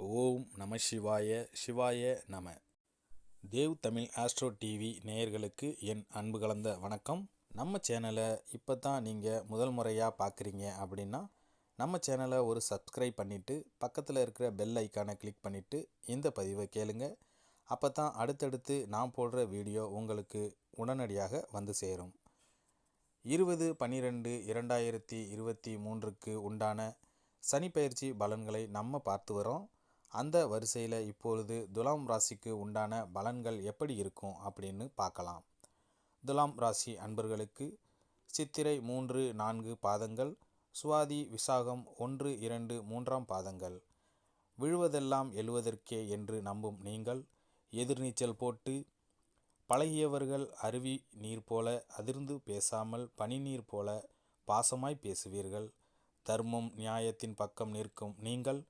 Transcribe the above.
ஓம் நம சிவாய சிவாய நம. தேவ் தமிழ் ஆஸ்ட்ரோ டிவி நேயர்களுக்கு என் அன்பு கலந்த வணக்கம். நம்ம சேனலை இப்போ தான் நீங்கள் முதல் முறையாக பார்க்குறீங்க அப்படின்னா நம்ம சேனலை ஒரு சப்ஸ்கிரைப் பண்ணிவிட்டு பக்கத்தில் இருக்கிற பெல் ஐக்கானை கிளிக் பண்ணிவிட்டு இந்த பதிவை கேளுங்க. அப்போ தான் அடுத்தடுத்து நான் போடுற வீடியோ உங்களுக்கு உடனடியாக வந்து சேரும். இருபது பன்னிரெண்டு இரண்டாயிரத்தி இருபத்தி மூன்றுக்கு உண்டான சனிப்பயிற்சி பலன்களை நம்ம பார்த்து வரோம் அந்த வரிசையில் இப்பொழுது துலாம் ராசிக்கு உண்டான பலன்கள் எப்படி இருக்கும் அப்படின்னு பார்க்கலாம். துலாம் ராசி அன்பர்களுக்கு சித்திரை மூன்று நான்கு பாதங்கள் சுவாதி விசாகம் ஒன்று இரண்டு மூன்றாம் பாதங்கள். விழுவதெல்லாம் எழுவதற்கே என்று நம்பும் நீங்கள் எதிர்நீச்சல் போட்டு பழகியவர்கள் அருவி நீர் போல அதிர்ந்து பேசாமல் பனிநீர் போல பாசமாய் பேசுவீர்கள். தர்மம் நியாயத்தின் பக்கம் நிற்கும் நீங்கள்